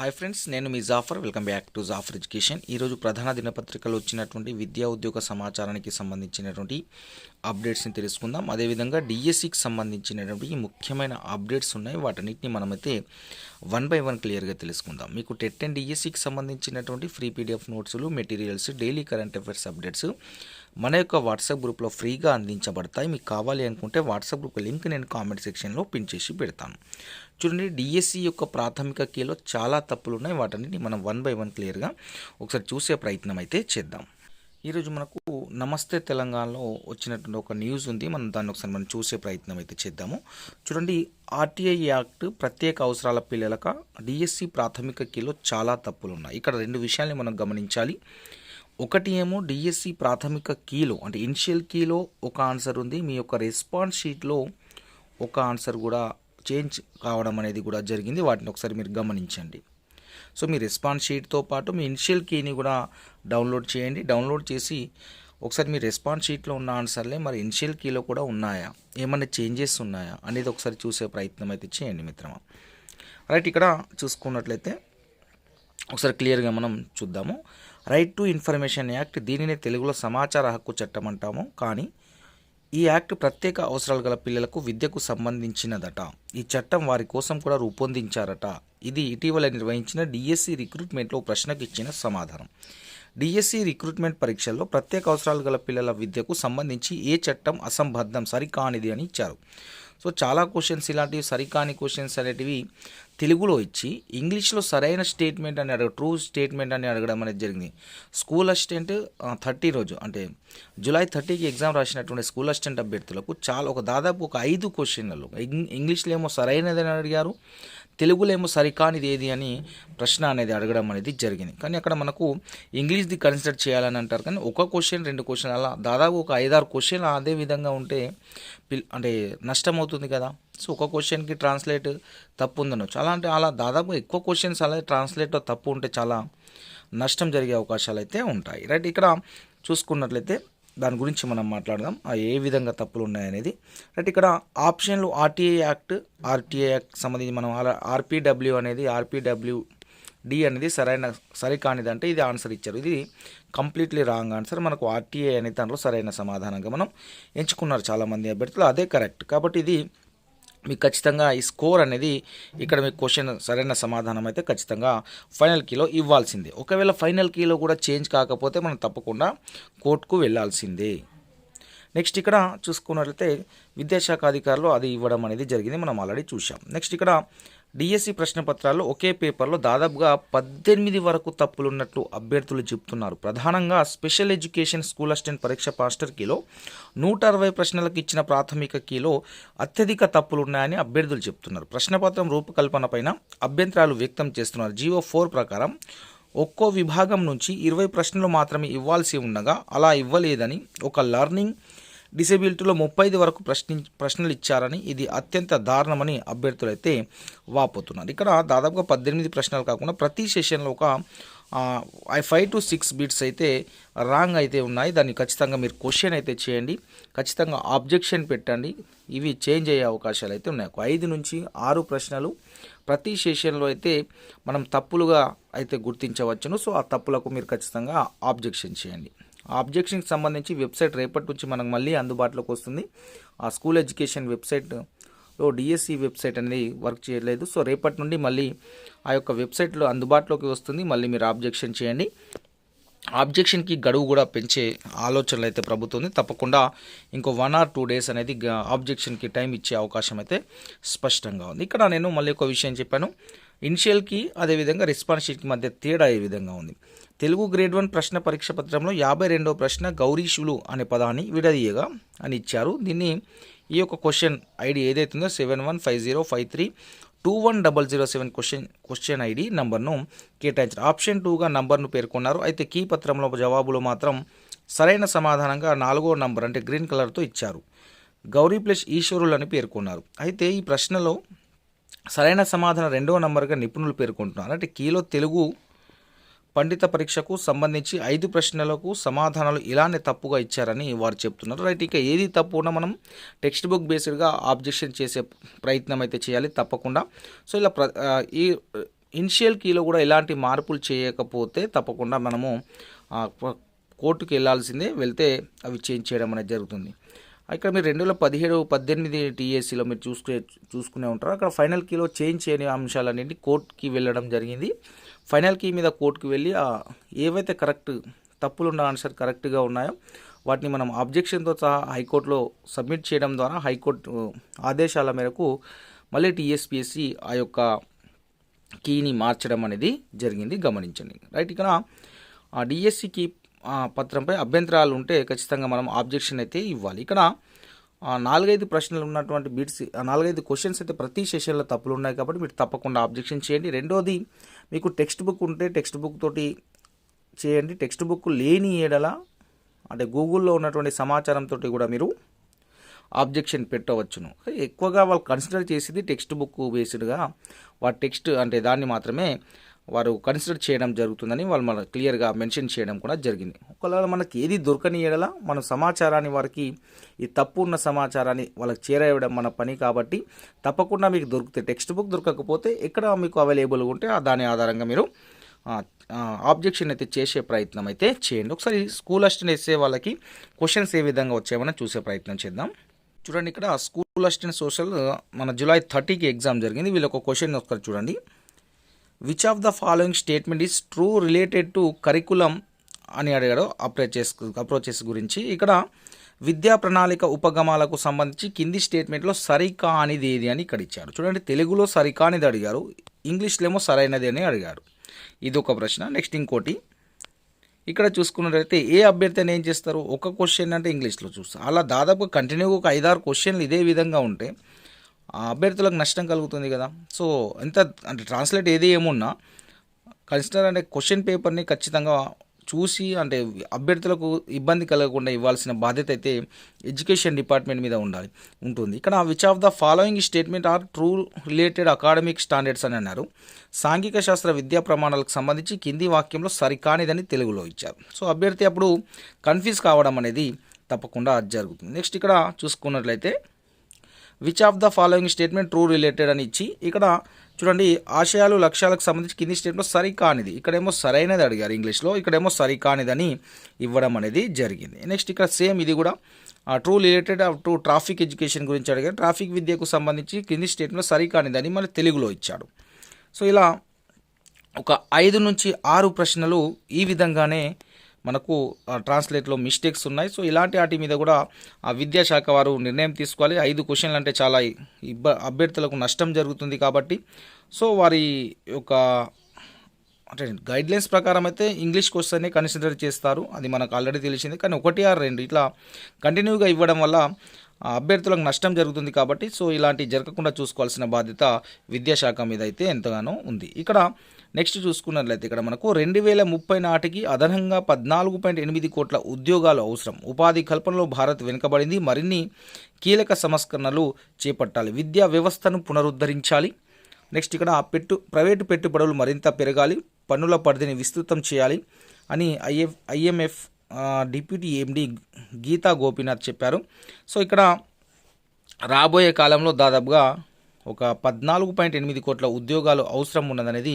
Hi friends నేను మీ Jafar welcome back to Jafar education ఈరోజు ప్రధాన దినపత్రికలో వచ్చినటువంటి విద్యా ఉద్యోగ సమాచారానికి సంబంధించినటువంటి అప్డేట్స్ని తెలుసుకుందాం. అదేవిధంగా డిఎస్సికి సంబంధించినటువంటి ముఖ్యమైన అప్డేట్స్ ఉన్నాయి. వాటన్నిటిని మనమైతే వన్ బై వన్ క్లియర్గా తెలుసుకుందాం. మీకు టెట్ అండ్ డిఎస్సికి సంబంధించినటువంటి ఫ్రీ పీడిఎఫ్ నోట్స్లు materials daily current affairs updates మన యొక్క వాట్సాప్ గ్రూప్లో ఫ్రీగా అందించబడతాయి. మీకు కావాలి అనుకుంటే వాట్సాప్ గ్రూప్ లింక్ నేను కామెంట్ సెక్షన్లో పిన్ చేసి పెడతాను. చూడండి డిఎస్సి యొక్క ప్రాథమిక కీలో చాలా తప్పులు ఉన్నాయి. వాటన్నిటిని మనం వన్ బై వన్ క్లియర్గా ఒకసారి చూసే ప్రయత్నం అయితే చేద్దాం. ఈరోజు మనకు నమస్తే తెలంగాణలో వచ్చినటువంటి ఒక న్యూస్ ఉంది. మనం దాన్ని ఒకసారి మనం చూసే ప్రయత్నం అయితే చేద్దాము. చూడండి ఆర్టీఐ యాక్ట్ ప్రత్యేక అవసరాల పిల్లలక డిఎస్సి ప్రాథమిక కీలో చాలా తప్పులు ఉన్నాయి. ఇక్కడ రెండు విషయాల్ని మనం గమనించాలి. ఒకటి ఏమో డిఎస్సి ప్రాథమిక కీలో అంటే ఇనిషియల్ కీలో ఒక ఆన్సర్ ఉంది. మీ యొక్క రెస్పాన్స్ షీట్లో ఒక ఆన్సర్ కూడా చేంజ్ కావడం అనేది కూడా జరిగింది. వాటిని ఒకసారి మీరు గమనించండి. సో మీ రెస్పాన్స్ షీట్తో పాటు మీ ఇనిషియల్ కీని కూడా డౌన్లోడ్ చేయండి. డౌన్లోడ్ చేసి ఒకసారి మీ రెస్పాన్స్ షీట్లో ఉన్న ఆన్సర్లే మరి ఇనిషియల్ కీలో కూడా ఉన్నాయా? ఏమైనా చేంజెస్ ఉన్నాయా? అనేది ఒకసారి చూసే ప్రయత్నం అయితే చేయండి మిత్రమా. రైట్ ఇక్కడ చూసుకున్నట్లయితే ఒకసారి క్లియర్గా మనం చూద్దాము. రైట్ టు ఇన్ఫర్మేషన్ యాక్ట్ దీనినే తెలుగులో సమాచార హక్కు చట్టం అంటాము. కానీ ఈ యాక్ట్ ప్రత్యేక అవసరాలు గల పిల్లలకు విద్యకు సంబంధించినదట. ఈ చట్టం వారి కోసం కూడా రూపొందించారట. ఇది ఇటీవల నిర్వహించిన డిఎస్సి రిక్రూట్మెంట్లో ప్రశ్నకు ఇచ్చిన సమాధానం. డిఎస్సి రిక్రూట్మెంట్ పరీక్షల్లో ప్రత్యేక అవసరాలు గల పిల్లల విద్యకు సంబంధించి ఏ చట్టం అసంబద్ధం సరికానిది అని ఇచ్చారు. సో చాలా క్వశ్చన్స్ ఇలాంటివి సరికాని క్వశ్చన్స్ అనేటివి తెలుగులో ఇచ్చి ఇంగ్లీష్లో సరైన స్టేట్మెంట్ అని అడగ ట్రూ స్టేట్మెంట్ అని అడగడం అనేది జరిగింది. స్కూల్ అసిస్టెంట్ థర్టీ రోజు అంటే జూలై థర్టీకి ఎగ్జామ్ రాసినటువంటి స్కూల్ అసిస్టెంట్ అభ్యర్థులకు చాలా ఒక దాదాపు ఒక ఐదు క్వశ్చన్లలో ఇంగ్లీష్లో ఏమో సరైనదని అడిగారు తెలుగులో ఏమో సరికానిది ఏది అని ప్రశ్న అనేది అడగడం అనేది జరిగింది. కానీ అక్కడ మనకు ఇంగ్లీష్ది కన్సిడర్ చేయాలని అంటారు. కానీ ఒక క్వశ్చన్ రెండు క్వశ్చన్ అలా దాదాపు ఒక ఐదారు క్వశ్చన్ అదే విధంగా ఉంటే పిల్ అంటే నష్టం అవుతుంది కదా. సో ఒక క్వశ్చన్కి ట్రాన్స్లేట్ తప్పు ఉందనొచ్చు అలా అంటే అలా దాదాపు ఎక్కువ క్వశ్చన్స్ అలా ట్రాన్స్లేట్లో తప్పు ఉంటే చాలా నష్టం జరిగే అవకాశాలు అయితే ఉంటాయి. రైట్ ఇక్కడ చూసుకున్నట్లయితే దాని గురించి మనం మాట్లాడదాం. ఆ ఏ విధంగా తప్పులు ఉన్నాయనేది. రైట్ ఇక్కడ ఆప్షన్లు ఆర్టీఏ యాక్ట్ ఆర్టీఏ యాక్ట్ సంబంధించి మనం ఆర్పీడబ్ల్యూ అనేది ఆర్పీడబ్ల్యూ డి అనేది సరైన సరికానిది అంటే ఇది ఆన్సర్ ఇచ్చారు. ఇది కంప్లీట్లీ రాంగ్ ఆన్సర్. మనకు ఆర్టీఏ అనే దాంట్లో సరైన సమాధానంగా మనం ఎంచుకున్నారు చాలామంది అభ్యర్థులు. అదే కరెక్ట్. కాబట్టి ఇది మీకు ఖచ్చితంగా ఈ స్కోర్ అనేది ఇక్కడ మీకు క్వశ్చన్ సరైన సమాధానం అయితే ఖచ్చితంగా ఫైనల్ కీలో ఇవ్వాల్సిందే. ఒకవేళ ఫైనల్ కీలో కూడా చేంజ్ కాకపోతే మనం తప్పకుండా కోర్టుకు వెళ్ళాల్సిందే నెక్స్ట్ ఇక్కడ చూసుకున్నట్లయితే విద్యాశాఖ అధికారులు అది ఇవ్వడం అనేది జరిగింది. మనం ఆల్రెడీ చూసాం నెక్స్ట్ ఇక్కడ డిఎస్సి ప్రశ్నపత్రాల్లో ఒకే పేపర్లో దాదాపుగా పద్దెనిమిది వరకు తప్పులున్నట్లు అభ్యర్థులు చెప్తున్నారు ప్రధానంగా స్పెషల్ ఎడ్యుకేషన్ స్కూల్ అసిస్టెంట్ పరీక్ష పాస్టర్ కీలో నూట అరవై ప్రశ్నలకు ఇచ్చిన ప్రాథమిక కీలో అత్యధిక తప్పులు ఉన్నాయని అభ్యర్థులు చెప్తున్నారు ప్రశ్నపత్రం రూపకల్పన పైన అభ్యంతరాలు వ్యక్తం చేస్తున్నారు. జీవో ఫోర్ ప్రకారం ఒక్కో విభాగం నుంచి ఇరవై ప్రశ్నలు మాత్రమే ఇవ్వాల్సి ఉండగా అలా ఇవ్వలేదని ఒక లర్నింగ్ డిసేబిలిటీలో ముప్పై ఐదు వరకు ప్రశ్ని ప్రశ్నలు ఇచ్చారని ఇది అత్యంత దారుణమని అభ్యర్థులు అయితే వాపోతున్నారు. ఇక్కడ దాదాపుగా పద్దెనిమిది ప్రశ్నలు కాకుండా ప్రతి సెషన్లో ఒక ఫైవ్ టు సిక్స్ బీట్స్ అయితే రాంగ్ అయితే ఉన్నాయి. దాన్ని ఖచ్చితంగా మీరు క్వశ్చన్ అయితే చేయండి. ఖచ్చితంగా ఆబ్జెక్షన్ పెట్టండి. ఇవి చేంజ్ అయ్యే అవకాశాలు అయితే ఉన్నాయి. ఒక ఐదు నుంచి ఆరు ప్రశ్నలు ప్రతి సెషన్లో అయితే మనం తప్పులుగా అయితే గుర్తించవచ్చును. సో ఆ తప్పులకు మీరు ఖచ్చితంగా ఆబ్జెక్షన్ చేయండి. ఆబ్జెక్షన్కి సంబంధించి వెబ్సైట్ రేపటి నుంచి మనకు మళ్ళీ అందుబాటులోకి వస్తుంది. ఆ స్కూల్ ఎడ్యుకేషన్ వెబ్సైట్లో డిఎస్సి వెబ్సైట్ అనేది వర్క్ చేయలేదు సో రేపటి నుండి మళ్ళీ ఆ యొక్క వెబ్సైట్లో అందుబాటులోకి వస్తుంది. మళ్ళీ మీరు ఆబ్జెక్షన్ చేయండి. ఆబ్జెక్షన్కి గడువు కూడా పెంచే ఆలోచనలు అయితే ప్రభుత్వం ఉంది తప్పకుండా ఇంకో వన్ ఆర్ టూ డేస్ అనేది ఆబ్జెక్షన్కి టైం ఇచ్చే అవకాశం అయితే స్పష్టంగా ఉంది. ఇక్కడ నేను మళ్ళీ ఒక విషయం చెప్పాను. ఇనిషియల్కి అదేవిధంగా రెస్పాన్స్ షీట్కి మధ్య తేడా ఏ విధంగా ఉంది. తెలుగు గ్రేడ్ వన్ ప్రశ్న పరీక్ష పత్రంలో యాభై రెండవ ప్రశ్న గౌరీషులు అనే పదాన్ని విడదీయగా అని ఇచ్చారు. దీన్ని ఈ యొక్క క్వశ్చన్ ఐడి ఏదైతుందో seven one five zero five three two one double zero seven question question ID నంబర్ను కేటాయించారు. ఆప్షన్ టూగా నంబర్ను పేర్కొన్నారు. అయితే కీ పత్రంలో జవాబులు మాత్రం సరైన సమాధానంగా నాలుగో నంబర్ అంటే గ్రీన్ కలర్తో ఇచ్చారు. గౌరీ ప్లస్ ఈశ్వరులు అని పేర్కొన్నారు. అయితే ఈ ప్రశ్నలో సరైన సమాధానం రెండవ నంబర్గా నిపుణులు పేర్కొంటున్నారు. అంటే కీలో తెలుగు పండిత పరీక్షకు సంబంధించి ఐదు ప్రశ్నలకు సమాధానాలు ఇలానే తప్పుగా ఇచ్చారని వారు చెప్తున్నారు. రైట్ ఇక ఏది తప్పు ఉన్నా మనం టెక్స్ట్ బుక్ బేస్డ్గా ఆబ్జెక్షన్ చేసే ప్రయత్నం అయితే చేయాలి తప్పకుండా. సో ఇలా ప్ర ఈ ఇనిషియల్ కీలో కూడా ఎలాంటి మార్పులు చేయకపోతే తప్పకుండా మనము కోర్టుకు వెళ్ళాల్సిందే కోర్టుకి వెళ్ళాల్సిందే వెళ్తే అవి చేంజ్ చేయడం అనేది జరుగుతుంది. ఇక్కడ మీరు రెండు వేల పదిహేడు పద్దెనిమిది టీఎస్సీలో మీరు చూసుకునే చూసుకునే ఉంటారు. అక్కడ ఫైనల్ కీలో చేంజ్ చేయని అంశాలన్నింటి కోర్టుకి వెళ్ళడం జరిగింది. ఫైనల్ కీ మీద కోర్టుకి వెళ్ళి ఏవైతే కరెక్ట్ తప్పులు ఉన్న ఆన్సర్ కరెక్ట్గా ఉన్నాయో వాటిని మనం అబ్జెక్షన్తో సహా హైకోర్టులో సబ్మిట్ చేయడం ద్వారా హైకోర్టు ఆదేశాల మేరకు మళ్ళీ టీఎస్పిఎస్సి ఆ యొక్క కీని మార్చడం అనేది జరిగింది. గమనించండి. రైట్ ఇక్కడ ఆ డిఎస్సికి పత్రంపై అభ్యంతరాలు ఉంటే ఖచ్చితంగా మనం ఆబ్జెక్షన్ అయితే ఇవ్వాలి. ఇక్కడ నాలుగైదు ప్రశ్నలు ఉన్నటువంటి బిట్స్ నాలుగైదు క్వశ్చన్స్ అయితే ప్రతి సెషన్లో తప్పులు ఉన్నాయి కాబట్టి మీరు తప్పకుండా ఆబ్జెక్షన్ చేయండి. రెండోది మీకు టెక్స్ట్ బుక్ ఉంటే టెక్స్ట్ బుక్ తోటి చేయండి. టెక్స్ట్ బుక్ లేని ఏడల అంటే గూగుల్లో ఉన్నటువంటి సమాచారంతో కూడా మీరు ఆబ్జెక్షన్ పెట్టవచ్చును. ఎక్కువగా వాళ్ళు కన్సిడర్ చేసేది టెక్స్ట్ బుక్ బేస్డ్గా వాటి టెక్స్ట్ అంటే దాన్ని మాత్రమే వారు కన్సిడర్ చేయడం జరుగుతుందని వాళ్ళు మన క్లియర్గా మెన్షన్ చేయడం కూడా జరిగింది. ఒకవేళ మనకి ఏది దొరకని ఎడల మన సమాచారాన్ని వారికి ఈ తప్పు ఉన్న సమాచారాన్ని వాళ్ళకి చేరవేయడం మన పని కాబట్టి తప్పకుండా మీకు దొరికితే టెక్స్ట్ బుక్ దొరకకపోతే ఎక్కడ మీకు అవైలబుల్గా ఉంటే ఆ దాని ఆధారంగా మీరు ఆబ్జెక్షన్ అయితే చేసే ప్రయత్నం అయితే చేయండి. ఒకసారి స్కూల్ అసిస్టెంట్ వేసే వాళ్ళకి క్వశ్చన్స్ ఏ విధంగా వచ్చాయమని చూసే ప్రయత్నం చేద్దాం. చూడండి ఇక్కడ స్కూల్ అసిస్టెంట్ సోషల్ మన జూలై థర్టీకి ఎగ్జామ్ జరిగింది. వీళ్ళొక ఒక క్వశ్చన్ ఒకసారి చూడండి. Which of the following statement is true related to curriculum అని అడిగాడు అప్రోచెస్ అప్రోచెస్ గురించి. ఇక్కడ విద్యా ప్రణాళిక ఉపగమాలకు సంబంధించి కింది స్టేట్మెంట్లో సరికానిది ఏది అని ఇక్కడ ఇచ్చారు. చూడండి తెలుగులో సరికానిది అడిగారు ఇంగ్లీష్లో ఏమో సరైనది అని అడిగారు. ఇది ఒక ప్రశ్న. నెక్స్ట్ ఇంకోటి. ఇక్కడ చూసుకున్నట్లయితే ఏ అభ్యర్థి ఏం చేస్తారు? ఒక క్వశ్చన్ అంటే ఇంగ్లీష్లో చూస్తారు అలా దాదాపు కంటిన్యూగా ఒక ఐదారు క్వశ్చన్లు ఇదే విధంగా ఉంటే అభ్యర్థులకు నష్టం కలుగుతుంది కదా. సో ఎంత అంటే ట్రాన్స్లేట్ ఏది ఏమున్నా కన్సిడర్ అంటే క్వశ్చన్ పేపర్ని ఖచ్చితంగా చూసి అంటే అభ్యర్థులకు ఇబ్బంది కలగకుండా ఇవ్వాల్సిన బాధ్యత అయితే ఎడ్యుకేషన్ డిపార్ట్మెంట్ మీద ఉండాలి ఉంటుంది. ఇక్కడ which of the following statement are true related academic standards అని అన్నారు. సాంఘిక శాస్త్ర విద్యా ప్రమాణాలకు సంబంధించి కింది వాక్యంలో సరికానిదని తెలుగులో ఇచ్చారు. సో అభ్యర్థి అప్పుడు కన్ఫ్యూజ్ కావడం అనేది తప్పకుండా జరుగుతుంది. నెక్స్ట్ ఇక్కడ చూసుకున్నట్లయితే which of the following statement true related అని ఇచ్చి ఇక్కడ చూడండి ఆశయాలు లక్ష్యాలకు సంబంధించి కింది స్టేట్మెంట్ సరికానిది ఇక్కడేమో సరైనది అడిగారు ఇంగ్లీష్లో ఇక్కడేమో సరికానిదని ఇవ్వడం అనేది జరిగింది. నెక్స్ట్ ఇక్కడ సేమ్ ఇది కూడా true related to traffic education గురించి అడిగారు. ట్రాఫిక్ విద్యకు సంబంధించి కింది స్టేట్మెంట్ సరికానిదని మన తెలుగులో ఇచ్చాడు. సో ఇలా ఒక ఐదు నుంచి ఆరు ప్రశ్నలు ఈ విధంగానే మనకు ఆ, ట్రాన్స్లేట్లో మిస్టేక్స్ ఉన్నాయి. సో ఇలాంటి వాటి మీద కూడా ఆ విద్యాశాఖ వారు నిర్ణయం తీసుకోవాలి. ఐదు క్వశ్చన్లు అంటే చాలా ఇబ్బ అభ్యర్థులకు నష్టం జరుగుతుంది కాబట్టి. సో వారి యొక్క అంటే గైడ్లైన్స్ ప్రకారం అయితే ఇంగ్లీష్ క్వశ్చన్ని కన్సిడర్ చేస్తారు. అది మనకు ఆల్రెడీ తెలిసింది. కానీ ఒకటి ఆరు రెండు ఇట్లా కంటిన్యూగా ఇవ్వడం వల్ల అభ్యర్థులకు నష్టం జరుగుతుంది కాబట్టి. సో ఇలాంటి జరగకుండా చూసుకోవాల్సిన బాధ్యత విద్యాశాఖ మీద అయితే ఎంతగానో ఉంది. ఇక్కడ నెక్స్ట్ చూసుకున్నట్లయితే ఇక్కడ మనకు రెండు వేల ముప్పై నాటికి అదనంగా పద్నాలుగు పాయింట్ ఎనిమిది కోట్ల ఉద్యోగాలు అవసరం. ఉపాధి కల్పనలో భారత్ వెనుకబడింది. మరిన్ని కీలక సంస్కరణలు చేపట్టాలి. విద్యా వ్యవస్థను పునరుద్ధరించాలి. నెక్స్ట్ ఇక్కడ పెట్టు ప్రైవేటు పెట్టుబడులు మరింత పెరగాలి. పన్నుల పరిధిని విస్తృతం చేయాలి అని IF IMF deputy MD Gita Gopinath చెప్పారు. సో ఇక్కడ రాబోయే కాలంలో దాదాపుగా ఒక పద్నాలుగు పాయింట్ ఎనిమిది కోట్ల ఉద్యోగాలు అవసరం ఉన్నదనేది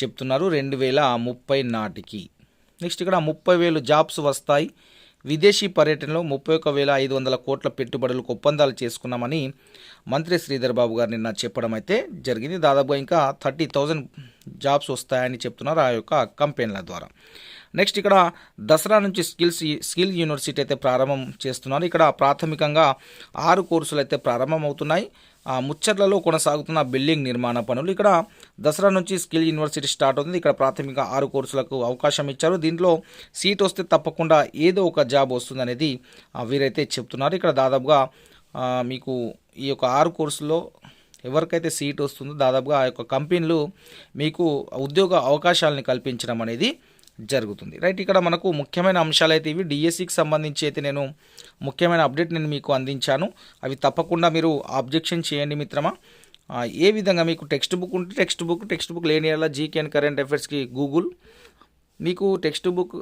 చెప్తున్నారు రెండు వేల ముప్పై నాటికి. నెక్స్ట్ ఇక్కడ ముప్పై వేలు జాబ్స్ వస్తాయి. విదేశీ పర్యటనలో ముప్పై ఒక వేల ఐదు వందల కోట్ల పెట్టుబడులకు ఒప్పందాలు చేసుకున్నామని మంత్రి శ్రీధర్ బాబు గారు నిన్న చెప్పడం అయితే జరిగింది. దాదాపుగా ఇంకా థర్టీ థౌజండ్ జాబ్స్ వస్తాయని చెప్తున్నారు ఆ యొక్క కంపెనీల ద్వారా. నెక్స్ట్ ఇక్కడ దసరా నుంచి స్కిల్స్ స్కిల్ యూనివర్సిటీ అయితే ప్రారంభం చేస్తున్నారు. ఇక్కడ ప్రాథమికంగా ఆరు కోర్సులు అయితే ప్రారంభమవుతున్నాయి. ఆ కొనసాగుతున్న బిల్డింగ్ నిర్మాణ పనులు. ఇక్కడ దసరా నుంచి స్కిల్ యూనివర్సిటీ స్టార్ట్ అవుతుంది. ఇక్కడ ప్రాథమిక ఆరు కోర్సులకు అవకాశం ఇచ్చారు. దీంట్లో సీట్ వస్తే తప్పకుండా ఏదో ఒక జాబ్ వస్తుందనేది వీరైతే చెప్తున్నారు. ఇక్కడ దాదాపుగా మీకు ఈ యొక్క ఆరు కోర్సులో ఎవరికైతే సీట్ వస్తుందో దాదాపుగా ఆ యొక్క కంపెనీలు మీకు ఉద్యోగ అవకాశాలను కల్పించడం అనేది జరుగుతుంది. రైట్ ఇక్కడ మనకు ముఖ్యమైన అంశాలు అయితే ఇవి డిఎస్సికి సంబంధించి అయితే నేను ముఖ్యమైన అప్డేట్ నేను మీకు అందించాను. అవి తప్పకుండా మీరు ఆబ్జెక్షన్ చేయండి మిత్రమా. ఏ విధంగా మీకు టెక్స్ట్ బుక్ ఉంటే టెక్స్ట్ బుక్ టెక్స్ట్ బుక్ లేని అలా జీకే అండ్ కరెంట్ అఫైర్స్కి గూగుల్ మీకు టెక్స్ట్ బుక్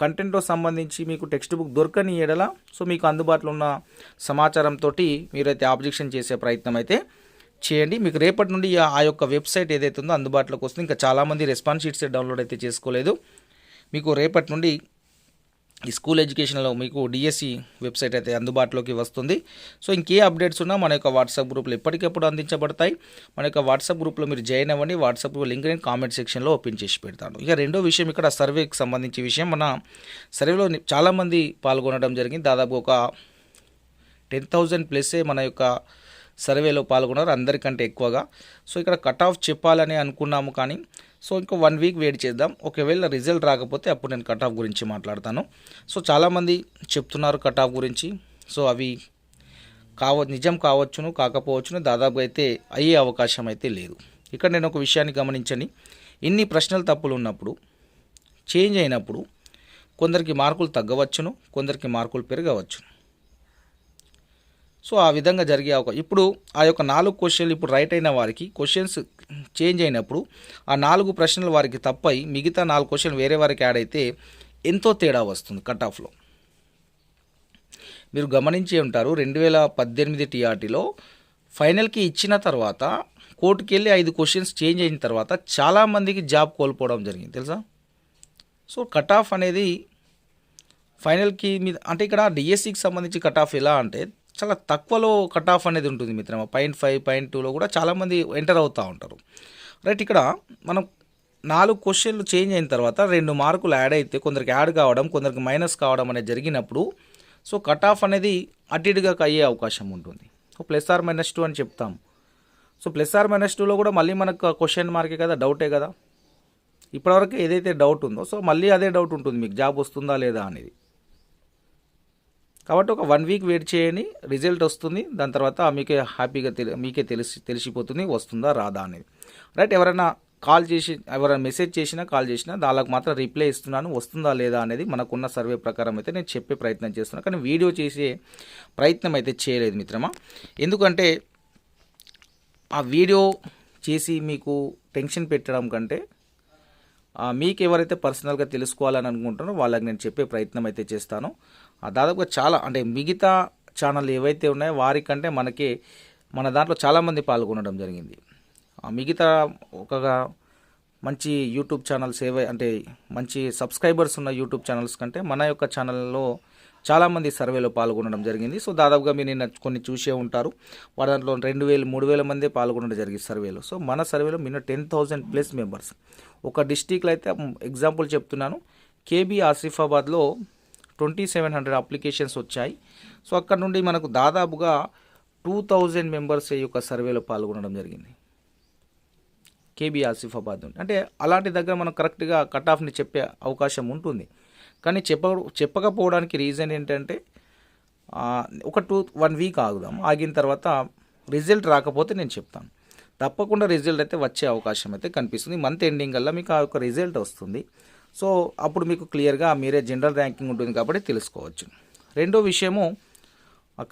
కంటెంట్తో సంబంధించి మీకు టెక్స్ట్ బుక్ దొరకని ఎడల సో మీకు అందుబాటులో ఉన్న సమాచారంతో మీరైతే ఆబ్జెక్షన్ చేసే ప్రయత్నం అయితే చేయండి. మీకు రేపటి నుండి ఆ- ఆ యొక్క వెబ్సైట్ ఏదైతే ఉందో అందుబాటులోకి వస్తుంది. ఇంకా చాలామంది రెస్పాన్స్ షీట్స్ డౌన్లోడ్ అయితే చేసుకోలేదు. మీకు రేపటి నుండి ఈ స్కూల్ ఎడ్యుకేషన్లో మీకు డిఎస్సి వెబ్సైట్ అయితే అందుబాటులోకి వస్తుంది. సో ఇంకే అప్డేట్స్ ఉన్నా మన యొక్క వాట్సాప్ గ్రూప్లో ఎప్పటికప్పుడు అందించబడతాయి. మన యొక్క వాట్సాప్ గ్రూప్లో మీరు జాయిన్ అవ్వండి. వాట్సాప్ లింక్ నేను కామెంట్ సెక్షన్లో ఓపెన్ చేసి పెడతాను. ఇక రెండో విషయం ఇక్కడ సర్వేకి సంబంధించి విషయం. మన సర్వేలో చాలామంది పాల్గొనడం జరిగింది. దాదాపు ఒక టెన్ థౌజండ్ ప్లస్సే మన యొక్క సర్వేలో పాల్గొన్నారు అందరికంటే ఎక్కువగా. సో ఇక్కడ కట్ ఆఫ్ చెప్పాలని అనుకున్నాము కానీ సో ఇంకో వన్ వీక్ వెయిట్ చేద్దాం. ఒకవేళ రిజల్ట్ రాకపోతే అప్పుడు నేను కట్ ఆఫ్ గురించి మాట్లాడతాను. సో చాలామంది చెప్తున్నారు కట్ ఆఫ్ గురించి. సో అవి కావ నిజం కావచ్చును కాకపోవచ్చును దాదాపు అయితే అయ్యే అవకాశం అయితే లేదు. ఇక్కడ నేను ఒక విషయాన్ని గమనించని. ఇన్ని ప్రశ్నలు తప్పులు ఉన్నప్పుడు చేంజ్ అయినప్పుడు కొందరికి మార్కులు తగ్గవచ్చును కొందరికి మార్కులు పెరగవచ్చును. సో ఆ విధంగా జరిగే అవకాశం ఇప్పుడు ఆ యొక్క నాలుగు క్వశ్చన్లు ఇప్పుడు రైట్ అయిన వారికి క్వశ్చన్స్ చేంజ్ అయినప్పుడు ఆ నాలుగు ప్రశ్నలు వారికి తప్పై మిగతా నాలుగు క్వశ్చన్లు వేరే వారికి యాడ్ అయితే ఎంతో తేడా వస్తుంది కట్ ఆఫ్లో. మీరు గమనించి ఉంటారు రెండు వేల పద్దెనిమిది టీఆర్టీలో ఫైనల్కి ఇచ్చిన తర్వాత కోర్టుకి వెళ్ళి ఐదు క్వశ్చన్స్ చేంజ్ అయిన తర్వాత చాలామందికి జాబ్ కోల్పోవడం జరిగింది తెలుసా? సో కట్ ఆఫ్ అనేది ఫైనల్కి మీద అంటే ఇక్కడ డిఎస్సికి సంబంధించి కట్ ఆఫ్ ఎలా అంటే చాలా తక్కువలో కట్ ఆఫ్ అనేది ఉంటుంది మిత్రమా. పాయింట్ ఫైవ్ పాయింట్ టూలో కూడా చాలామంది ఎంటర్ అవుతూ ఉంటారు. రైట్ ఇక్కడ మనం నాలుగు క్వశ్చన్లు చేంజ్ అయిన తర్వాత రెండు మార్కులు యాడ్ అయితే కొందరికి యాడ్ కావడం కొందరికి మైనస్ కావడం అనేది జరిగినప్పుడు సో కట్ ఆఫ్ అనేది అటు ఇటుగా అయ్యే అవకాశం ఉంటుంది. So plus or minus two అని చెప్తాం. సో ప్లస్ ఆర్ మైనస్ టూలో కూడా మళ్ళీ మనకు క్వశ్చన్ మార్కే కదా డౌటే కదా. ఇప్పటివరకు ఏదైతే డౌట్ ఉందో సో మళ్ళీ అదే డౌట్ ఉంటుంది మీకు జాబ్ వస్తుందా లేదా అనేది. కాబట్టి ఒక వన్ వీక్ వెయిట్ చేయండి రిజల్ట్ వస్తుంది. దాని తర్వాత మీకే హ్యాపీగా తెలి మీకే తెలిసి తెలిసిపోతుంది వస్తుందా రాదా అనేది. రైట్ ఎవరైనా కాల్ చేసి ఎవరైనా మెసేజ్ చేసినా కాల్ చేసినా దానికి మాత్రం రిప్లై ఇస్తున్నాను వస్తుందా లేదా అనేది మనకున్న సర్వే ప్రకారం అయితే నేను చెప్పే ప్రయత్నం చేస్తున్నాను కానీ వీడియో చేసే ప్రయత్నం అయితే చేయలేదు మిత్రమా. ఎందుకంటే ఆ వీడియో చేసి మీకు టెన్షన్ పెట్టడం కంటే మీకు ఎవరైతే పర్సనల్గా తెలుసుకోవాలని అనుకుంటారో వాళ్ళకి నేను చెప్పే ప్రయత్నం అయితే చేస్తాను. దాదాపుగా చాలా అంటే మిగతా ఛానల్ ఏవైతే ఉన్నాయో వారికంటే మనకి మన దాంట్లో చాలామంది పాల్గొనడం జరిగింది. ఆ, మిగతా ఒక మంచి యూట్యూబ్ ఛానల్స్ ఏవై అంటే మంచి సబ్స్క్రైబర్స్ ఉన్న యూట్యూబ్ ఛానల్స్ కంటే మన యొక్క ఛానల్లో చాలామంది సర్వేలో పాల్గొనడం జరిగింది. సో దాదాపుగా మీరు నిన్న కొన్ని చూసే ఉంటారు. వారి దాంట్లో రెండు వేలు మూడు వేల మందే పాల్గొనడం జరిగింది సర్వేలో సో మన సర్వేలో మిన్న టెన్ థౌజండ్ ప్లస్ మెంబర్స్ ఒక డిస్టిక్లో అయితే ఎగ్జాంపుల్ చెప్తున్నాను. కేబీ ఆసిఫాబాద్లో ట్వంటీ సెవెన్ హండ్రెడ్ అప్లికేషన్స్ వచ్చాయి. సో అక్కడ నుండి మనకు దాదాపుగా టూ థౌజండ్ మెంబర్స్ ఈ యొక్క సర్వేలో పాల్గొనడం జరిగింది. కేబీ ఆసిఫాబాద్ నుండి. అంటే అలాంటి దగ్గర మనం కరెక్ట్గా కట్ ఆఫ్ని చెప్పే అవకాశం ఉంటుంది. కానీ చెప్ప చెప్పకపోవడానికి రీజన్ ఏంటంటే ఒక టూ వన్ వీక్ ఆగుదాం. ఆగిన తర్వాత రిజల్ట్ రాకపోతే నేను చెప్తాను. తప్పకుండా రిజల్ట్ అయితే వచ్చే అవకాశం అయితే కనిపిస్తుంది. మంత్ ఎండింగ్ కల్లా మీకు ఆ యొక్క రిజల్ట్ వస్తుంది. సో అప్పుడు మీకు క్లియర్గా మీరే జనరల్ ర్యాంకింగ్ ఉంటుంది కాబట్టి తెలుసుకోవచ్చు. రెండో విషయము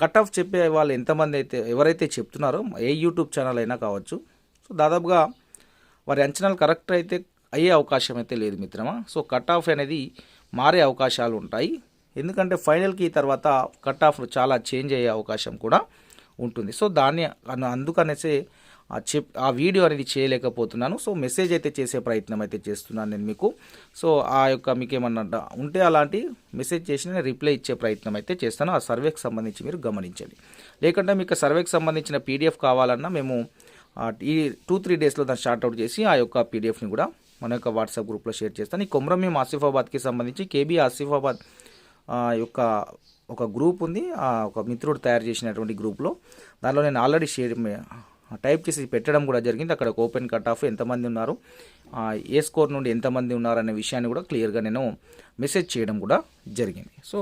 కట్ ఆఫ్ చెప్పే వాళ్ళు ఎంతమంది అయితే ఎవరైతే చెప్తున్నారో ఏ యూట్యూబ్ ఛానల్ అయినా కావచ్చు. సో దాదాపుగా వారి అంచనాలు కరెక్ట్ అయితే అయ్యే అవకాశం అయితే లేదు మిత్రమా. సో కట్ ఆఫ్ అనేది మారే అవకాశాలు ఉంటాయి. ఎందుకంటే ఫైనల్కి తర్వాత కట్ ఆఫ్ చాలా చేంజ్ అయ్యే అవకాశం కూడా ఉంటుంది. సో దాన్ని అందుకనేసి అందుకనేసే చెప్ ఆ వీడియో అనేది చేయలేకపోతున్నాను. సో మెసేజ్ అయితే చేసే ప్రయత్నం అయితే చేస్తున్నాను నేను మీకు. సో ఆ యొక్క మీకు ఏమన్నా ఉంటే అలాంటి మెసేజ్ చేసిన రిప్లై ఇచ్చే ప్రయత్నం అయితే చేస్తాను. ఆ సర్వేకి సంబంధించి మీరు గమనించండి. లేకుంటే మీకు సర్వేకి సంబంధించిన పీడిఎఫ్ కావాలన్నా మేము ఈ టూ త్రీ డేస్లో దాన్ని స్టార్ట్ అవుట్ చేసి ఆ యొక్క పీడిఎఫ్ని కూడా మన యొక్క వాట్సాప్ గ్రూప్లో షేర్ చేస్తాను. ఈ మేము ఆసిఫాబాద్కి సంబంధించి కేబీ ఆసిఫాబాద్ ఆ, యొక్క ఒక గ్రూప్ ఉంది. ఆ ఒక మిత్రుడు తయారు చేసినటువంటి గ్రూప్లో. దానిలో నేను ఆల్రెడీ షేర్ టైప్ చేసి పెట్టడం కూడా జరిగింది. అక్కడ ఓపెన్ కట్ ఆఫ్ ఎంతమంది ఉన్నారు ఏ స్కోర్ నుండి ఎంతమంది ఉన్నారు అనే విషయాన్ని కూడా క్లియర్గా నేను మెసేజ్ చేయడం కూడా జరిగింది. సో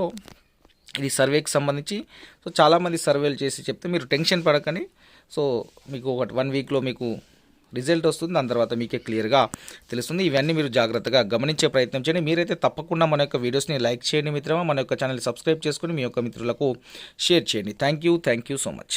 ఇది సర్వేకి సంబంధించి సో చాలామంది సర్వేలు చేసి చెప్తే మీరు టెన్షన్ పడకండి. సో మీకు ఒక వన్ వీక్లో మీకు రిజల్ట్ వస్తుంది. దాని తర్వాత మీకే క్లియర్గా తెలుస్తుంది. ఇవన్నీ మీరు జాగ్రత్తగా గమనించే ప్రయత్నం చేయండి. మీరైతే తప్పకుండా మన యొక్క వీడియోస్ని లైక్ చేయండి మిత్రమా. మన యొక్క ఛానల్ సబ్స్క్రైబ్ చేసుకుని మీ యొక్క మిత్రులకు షేర్ చేయండి. Thank you. Thank you so much.